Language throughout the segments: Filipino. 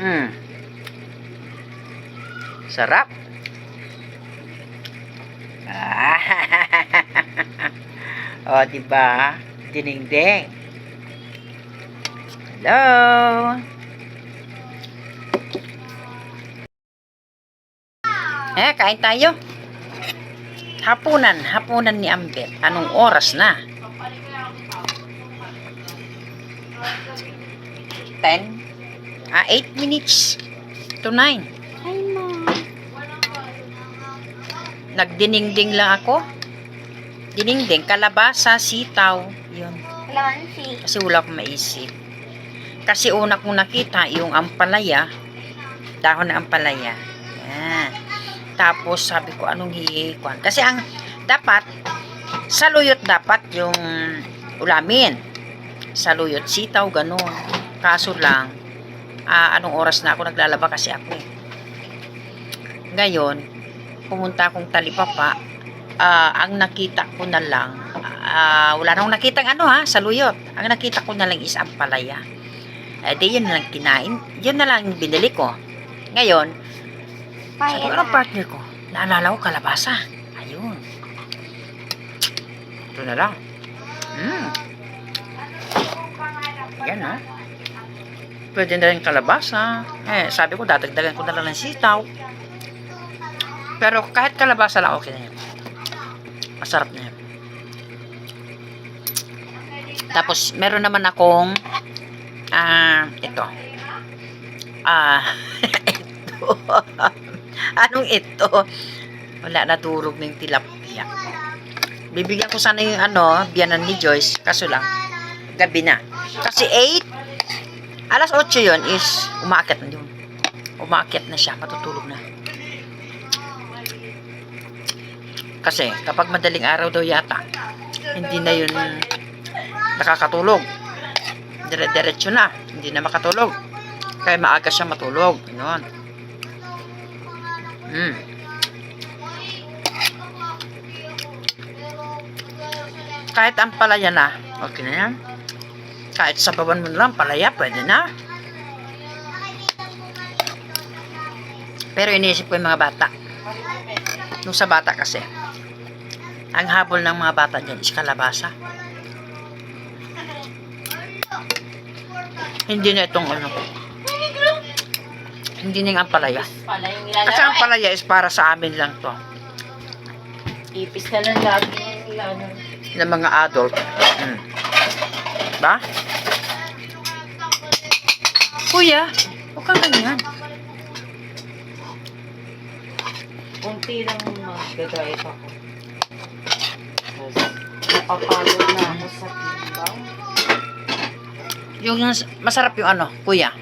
Mm. Sarap. Ah. o, diba? Dinengdeng. Hello. Eh, kain tayo. Hapunan, hapunan ni Ambet. Anong oras na? 10? Ah, 8 minutes to 9. Hi, Mom. Nagdiningding lang ako. Diningding, kalabasa, sitaw. Yun. Clancy. Kasi wala akong maisip. Kasi una kong nakita, yung ampalaya, dahon na ampalaya. Yan. Tapos sabi ko, anong hihikuan? Kasi ang dapat, saluyot dapat yung ulamin. Saluyot, sitaw, ganun. Kaso lang, ah, anong oras na ako naglalaba kasi ako eh. Ngayon, pumunta akong talipapa, ah, ang nakita ko na lang, ah, wala nang nakita ano ha, saluyot. Ang nakita ko na lang is ang palaya. Eh, di yun na lang kinain. Yun na lang binili ko. Ngayon, sabi ko, anong partner ko? Naalala ko kalabasa. Ayun. Ito na lang. Pwede na rin kalabasa. Eh, sabi ko, dadagdagan ko na lang ng sitaw. Pero kahit kalabasa lang, okay na yan. Masarap na yan. Tapos, meron naman akong ah, ito. Ah, ito. Anong ito? Wala, naturog na yung tilapia. Bibigyan ko sana yung ano, biyanan ni Joyce. Kaso lang, gabi na. Kasi 8, alas 8 yon is umaakit na yun. Umaakit na siya, matutulog na. Kasi kapag madaling araw daw yata, hindi na yun nakakatulog. Dire-diretso na, hindi na makatulog. Kaya maaga siya matulog. Ganun. Mm. Kahit ang palaya na, okay na yan. Kahit sabawan mo lang, palaya, pwede na. Pero iniisip ko yung mga bata. Nung sa bata kasi, ang habol ng mga bata dyan is kalabasa. Hindi na itong ano. Hindi na yung ampalaya. Kasi ang palaya is para sa amin lang to. Ipis na lang lagi. Ng mga adult. Mm. Ba? Kuya, huwag kang ganyan. Kunti lang mag-diet ako. Napapagod na ako sa timbang. Yung masarap yung ano, kuya.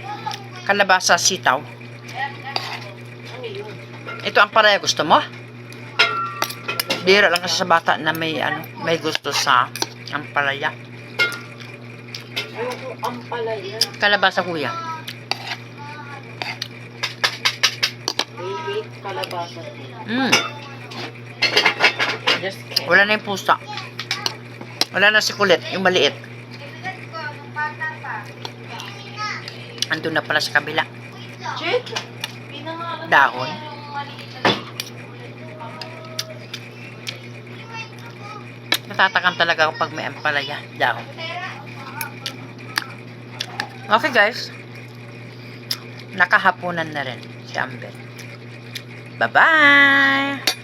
Kalabasa sitaw. Ito ang palaya gusto mo? Bira lang kasi sa bata na may ano, may gusto sa ampalaya. Ayoko ang palaya. Kalabasa kuya. I-eat kalabasa. Mm. Just kidding. Wala na yung pusa. Wala na si kulit, yung maliit. Andun na pala sa kabila. Jake, Dahon. Natatakam talaga ako pag may ampalaya. Dahon. Okay guys. Nakahapunan na rin si Amber. Bye-bye!